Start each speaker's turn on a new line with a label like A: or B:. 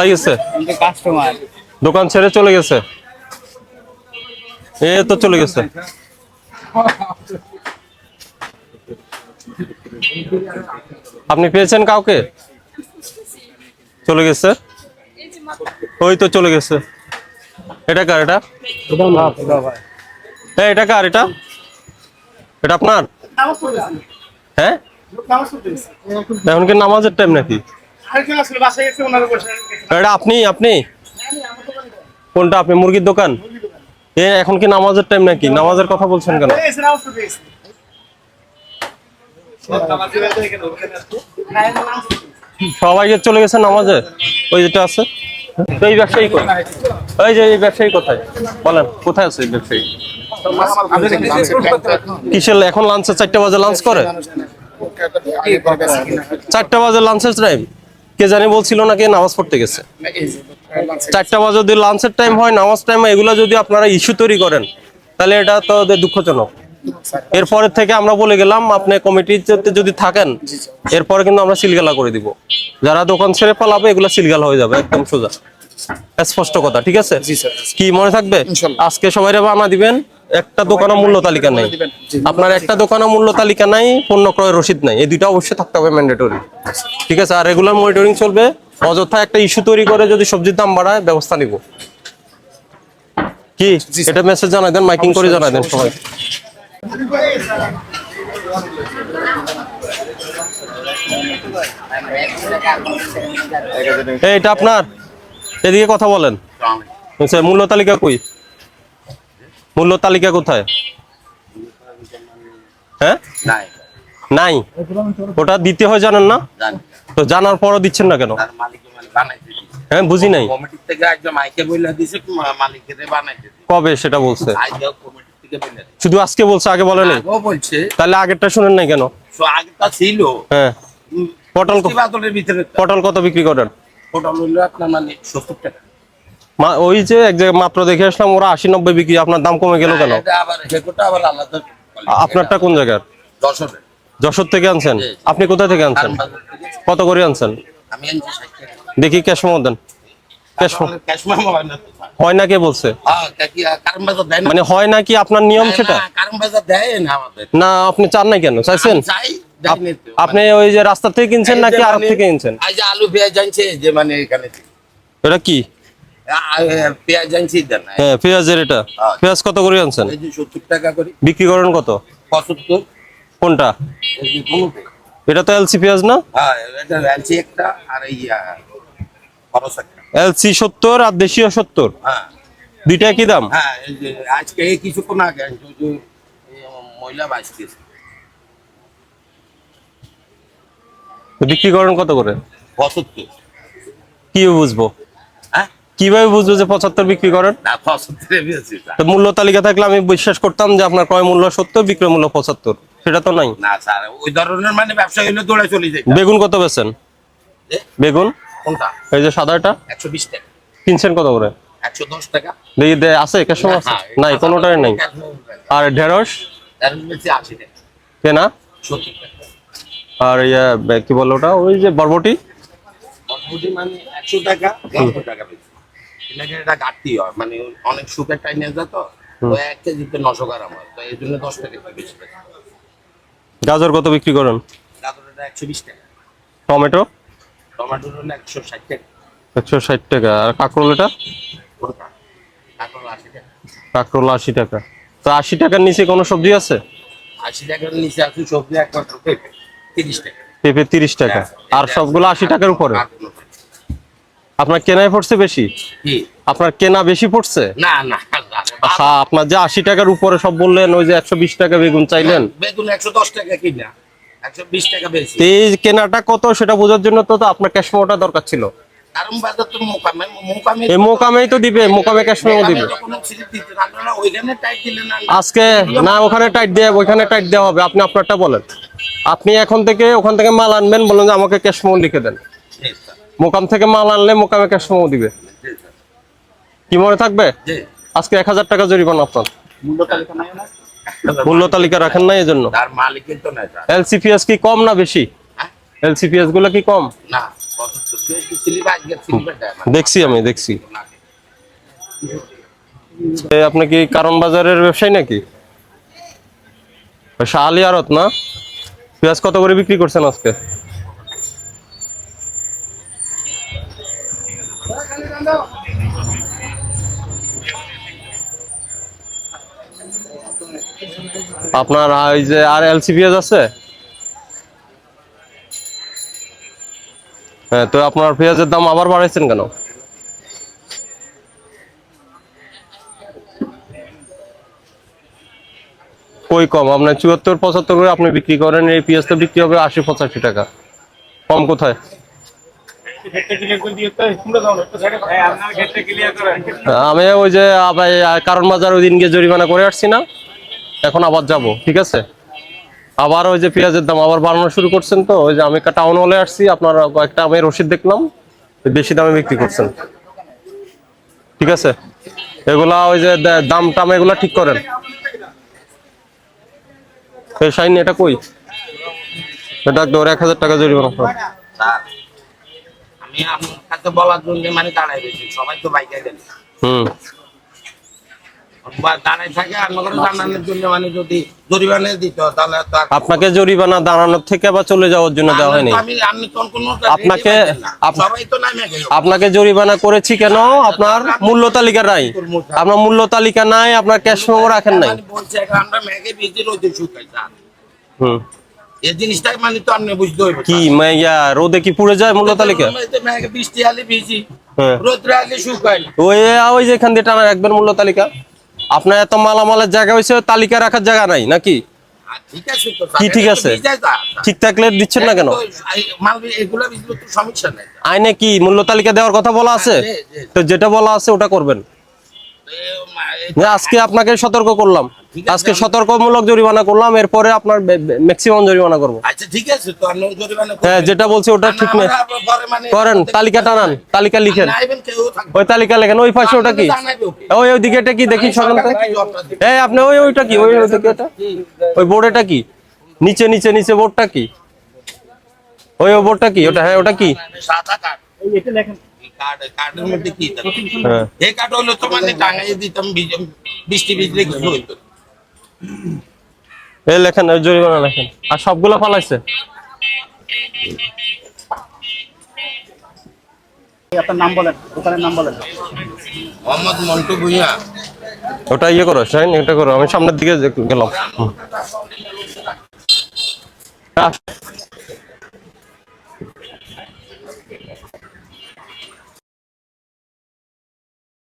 A: পালাই গেছে?
B: কাস্টমার
A: দোকান ছেড়ে চলে গেছে? এ তো চলে গেছে। আপনি পেয়েছেন কাউকে? চলে গেছে? ওই তো চলে গেছে। এটা কার এটা? হ্যাঁ এটা কার এটা? এটা আপনার? হ্যাঁ? এখন কি নামাজের টাইম নাকি? এটা আপনি আপনি? কোনটা আপনি মুরগির দোকান? এ এখন কি নামাজের টাইম নাকি? নামাজের কথা বলছেন কেন? সবাই চলে গেছে নামাজে ওই যেটা আছে? এই ব্যবসায়ী ওই যে এই ব্যবসায়ী কোথায়? বলেন কোথায় আছে এই ব্যবসায়ী? কিসের এখন লাঞ্চে চারটা বাজে লাঞ্চ করে? চারটা বাজে লাঞ্চের টাইম কে জানি বলছিল নাকি নামাজ পড়তে গেছে। চারটা বাজে যদি লাঞ্চের টাইম হয় নামাজ টাইম এগুলো যদি আপনারা ইস্যু তৈরি করেন তাহলে এটা তো দুঃখজনক। এরপরে থেকে আমরা বলে গেলাম আপনি কমিটিতে যদি থাকেন এরপরে কিন্তু আমরা সিলগালা করে দিব। যারা দোকান ছেড়ে পালাবে এগুলো সিলগালা হয়ে যাবে একদম সোজা। স্পষ্ট কথা ঠিক আছে? কি মনে থাকবে? আজকে সবাই বানা দিবেন একটা দোকানে মূল্য তালিকা নাই। আপনার একটা দোকানে মূল্য তালিকা নাই পণ্য ক্রয় রসিদ নাই। এই দুইটা অবশ্যই থাকতে হবে ম্যান্ডেটরি ঠিক আছে আর রেগুলার মনিটরিং চলবে। অযথা একটা ইস্যু তৈরি করে যদি সবজির দাম বাড়ায় ব্যবস্থা নিব। কি? এটা মেসেজ জানাই দেন মাইকিং করে জানাই দেন সবাই। এটা আপনার? এদিকে কথা বলেন। আচ্ছা, মূল্য তালিকা কই? মূল্য তালিকা কোথায়? হ্যাঁ?
C: নাই।
A: নাই? ওটা দিতে হয় জানেন না? তো জানার পরও দিচ্ছেন না কেন?
C: মানে
A: হ্যাঁ বুঝি নাই। কবে সেটা বলছে? শুধু আজকে বলছে আগে বলে নাই?
C: বলছে।
A: তাহলে আগেরটা শুনেন নাই কেন?
C: তো আগেটা ছিল।
A: হ্যাঁ। পটল। পটল কত বিক্রি করেন?
C: পটল হইল আপনার মানে সত্তর টাকা।
A: ওই যে এক জায়গায় মাত্র দেখে আসলাম ওরা আশি নব্বই বিক্রি আপনার দাম কমে গেল কেন? আপনারটা কোন জায়গার? যশোর। থেকে আনছেন? আপনি কোথা থেকে আনছেন? কত করে আনছেন?
C: আনছি
A: দেখি ক্যাশ মেমো দেন।
C: হয় না
A: কে বলছে? মানে হয় না কি আপনার নিয়ম সেটা?
C: না,
A: আপনি চান না কেন? চাইছেন। আপনি ওই যে রাস্তা থেকে কিনছেন নাকি আর
C: মানে-
A: থেকে কিনছেন?
C: আলু পেঁয়াজ জানছে যে মানে এখানে।
A: এটা কি?
C: পেঁয়াজ জানছি দেন
A: হ্যাঁ পেঁয়াজের এটা। পেঁয়াজ কত করে আনছেন?
C: সত্তর টাকা করে।
A: বিক্রি করেন কত?
C: পঁচাত্তর।
A: কোনটা। এটা তো এলসি পেঁয়াজ না?
C: হ্যাঁ এটা আনছি একটা আর এই খরচ একটা।
A: এলসি সত্তর আর দেশীয় সত্তর?
C: হ্যাঁ।
A: দুইটা কি দাম?
C: হ্যাঁ আজকে কিছুক্ষণ আগে মহিলা বাঁচতেছে।
A: বিক্রি করেন কত করে?
C: পঁচাত্তর।
A: কি বুঝব? কীভাবে বুঝব যে পঁচাত্তর বিক্রি করেন? মূল্য তালিকা থাকলে আমি বিশ্বাস করতাম যে আপনার ক্রয় মূল্য সত্তর বিক্রয় মূল্য পঁচাত্তর। সেটা তো নাই?
C: না স্যার ওই ধরনের মানে ব্যবসা হইলে দৌড়ে চলে যায়
A: বেগুন কত বেছেন বেগুন?
C: কোনটা?
A: এই যে সাদাটা?
C: একশো বিশ টাকা।
A: কিনছেন কত করে?
C: একশো দশ টাকা।
A: আছে মেমো আছে? নাই কোনোটাই নাই। আর ঢেঁড়স? কেনা? আর ইয়ে কি বলো ওটা? ওই যে বরবটি?
C: মোটামুটি মানে একশো টাকা টাকা এটা ঘাটতি হয়। মানে অনেক সুখের টাইম নিয়ে যায় তো এক কেজিতে নশো গ্রাম হয়। তো এই জন্য দশ টাকা একটু বেশি টাকা
A: গাজর কত বিক্রি করেন?
C: গাজরটা একশো বিশ টাকা।
A: টমেটো?
C: টমেটো হলো একশো ষাট টাকা।
A: একশো ষাট টাকা। আর কাঁকরোল এটা?
C: কোনটা আশি টাকা।
A: কাঁকরোল আশি টাকা। তো আশি টাকার নিচে কোনো সবজি আছে?
C: আশি টাকার নিচে আছে সবজি একমাত্র পেঁপে তিরিশ টাকা।
A: পেঁপে তিরিশ টাকা। আর সবগুলো আশি টাকার উপরে। আপনার কেনায় পড়ছে বেশি? আপনার কেনা বেশি পড়ছে?
C: না না।
A: আচ্ছা আপনার যে আশি টাকার উপরে সব বললেন ওই যে একশো বিশ টাকা বেগুন চাইলেন।
C: বেগুন একশো দশ টাকা কিনা
A: এই কেনাটা কত সেটা বোঝার জন্য তো আপনার ক্যাশ দরকার ছিল। মোকামেই তো দিবে মোকামে ক্যাশ মেমো দিবে। আজকে না ওখানে টাইট দিয়ে ওইখানে টাইট দেওয়া হবে আপনি আপনারটা বলেন। আপনি এখন থেকে ওখান থেকে মাল আনবেন বলেন যে আমাকে ক্যাশ মেমো লিখে দেন। মোকাম থেকে মাল আনলে মোকামে ক্যাশ মেমো দিবে। কি মনে থাকবে? আজকে এক হাজার টাকা জরিমানা আপনার।
C: মূল্য তালিকা
A: রাখেন না এই জন্য। এলসিপিএস কি কম না বেশি?
C: হ্যাঁ?
A: এলসিপিএসগুলো কি কম?
C: মানে।
A: দেখছি আমি দেখছি। আপনি কি কারণ বাজারের ব্যবসায়ী নাকি? শাহালি আড়ত না? পেঁয়াজ কত করে বিক্রি করছেন আজকে? আপনার ওই যে আর এলসি আছে? হ্যাঁ তো আপনার পেঁয়াজের দাম আবার বাড়াইছেন কেন? কই কম? আপনার চুয়াত্তর, পঁচাত্তর করে আপনি বিক্রি করেন, এই পেঁয়াজটা বিক্রি হবে আশি, পঁচাশি টাকা। কম কোথায়? আমি ওই যে কারণ বাজার ওই দিন গিয়ে জরিমানা করে আসছি না। এখন আবার যাব, ঠিক আছে? আবার ওই যে পেঁয়াজের দাম আবার বাড়ানো শুরু করছেন তো, ওই যে আমি একটা টাউন হলে আসছি, আপনার কয়েকটা আমি রসিদ দেখলাম, বেশি দামে বিক্রি করছেন। ঠিক আছে? এগুলা ওই যে দাম টাম এগুলা ঠিক করেন। এটা কই? এটা এক হাজার টাকা জরিমানা
C: বলার জন্য মানে রয়েছি। সবাই তো বাইকে গেল
A: হুম।
C: মানে
A: আপনাকে জরিমানা দাঁড়ানোর থেকে বা চলে যাওয়ার জন্য দেওয়া হয়নি? আপনাকে- আপনাকে জরিমানা করেছি কেন? আপনার মূল্য তালিকা নাই। আপনার মূল্য তালিকা নাই আপনার ক্যাশ রাখেন নাই।
C: মানে
A: হুম।
C: এই জিনিসটা মানে তো আপনি বুঝতে হইবে
A: কি মা- ইয়া রোদে কি পুড়ে যায় মূল্য তালিকা
C: বৃষ্টি আলে ভিজি।
A: হ্যাঁ।
C: রোদ্রে আলে শুকাই
A: ওই ওই যে এখান দিয়ে টানা রাখবেন মূল্য তালিকা। আপনার এত মালামালের জায়গা হয়েছে তালিকা রাখার জায়গা নাই নাকি?
C: ঠিক আছে
A: কি ঠিক আছে? ঠিক থাকলে দিচ্ছেন না কেন? আইনে কি মূল্য তালিকা দেওয়ার কথা বলা আছে। তো যেটা বলা আছে ওটা করবেন। যে আজকে আপনাকে সতর্ক করলাম। আজকে সতর্কমূলক জরিমানা করলাম এরপরে আপনার ম্যাক্সিমাম জরিমানা করব।
C: আচ্ছা ঠিক আছে তো জরিমানা
A: হ্যাঁ যেটা বলছি ওটা ঠিক নেই।
C: মানে-
A: করেন তালিকা টানান তালিকা লিখেন। ওই তালিকা লেখেন ওই পাশে ওটা কি? ওই ওই দিকে এটা কি? দেখি সকাল
C: সরকার কি জবটা দিবে?
A: এই আপনি ওই ওইটা কি? ওই ওই দিকে এটা ওই বোর্ডটা কি? নিচে নিচে নিচে বোর্ডটা কি? ওই ওই বোর্ডটা কি? ওটা হ্যাঁ ওটা কি?
C: সাদা কার্ড এই কার্ড কার্ডের মধ্যে কি থাকে?
A: হ্যাঁ।
C: এই কার্ড হলো তো মানে টাঙাই দিতাম বৃষ্টি ভিজলে কিছু হইতো
A: এই লেখেন জরিমানা লেখেন। আর সবগুলো ফালাইছে?
B: আপনার নাম বলেন দোকানের নাম বলেন।
C: মোহাম্মদ মন্টু ভুইয়া।
A: ওটা ইয়ে করো শাইন এটা করো। আমি সামনের দিকে গেলাম।